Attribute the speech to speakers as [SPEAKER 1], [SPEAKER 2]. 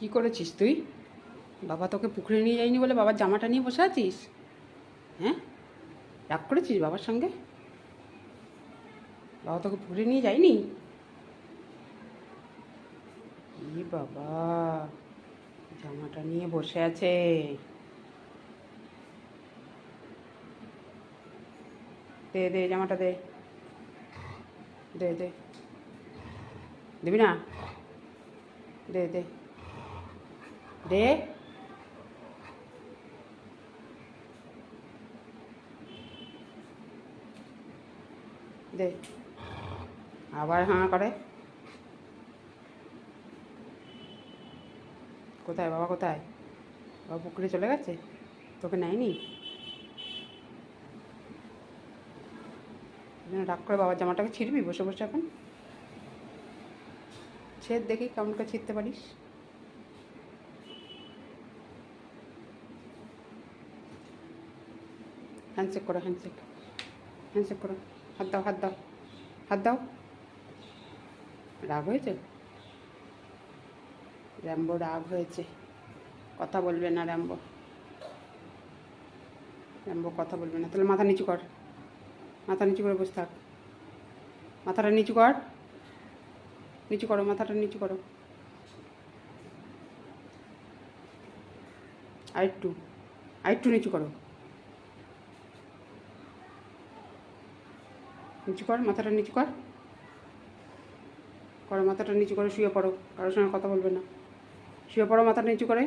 [SPEAKER 1] কি করেছিস তুই? বাবা তোকে পুকুরে নিয়ে যায়নি বলে বাবার জামাটা নিয়ে বসে আছিস? হ্যাঁ? রাগ করেছিস বাবার সঙ্গে? বাবা তোকে পুকুরে নিয়ে যায়নি? বাবা, জামাটা নিয়ে বসে আছে। দে দে, জামাটা দে। দে দে। দিবি না? দে দে। দে দে আবার হাঁ করে কোথায় বাবা কোথায় বাবা পুকুরে চলে গেছে তোকে নেয়নি যেন রাগ করে বাবার জামাটাকে ছিঁড়বি বসে বসে এখন ছেদ দেখি কেমন করে ছিঁড়তে পারিস হ্যান্ডশেক করো হ্যান্ডশেক হ্যান্ডশেক করো। হাত দাও হাত দাও। হাত দাও। রাগ হয়েছে? র্যাম্বো, রাগ হয়েছে। কথা বলবে না র্যাম্বো। র্যাম্বো, কথা বলবে না। তাহলে মাথা নিচু কর। মাথা নিচু করে বসে থাক। মাথাটা নিচু কর। নিচু করো, মাথাটা নিচু করো। আরেকটু। আরেকটু নিচু করো। নিচু কর, মাথাটা নিচু কর। করো, মাথাটা নিচু করে শুয়ে পড়ো, কারোর সঙ্গে কথা বলবে না। শুয়ে পড়ো, মাথাটা নিচু করে।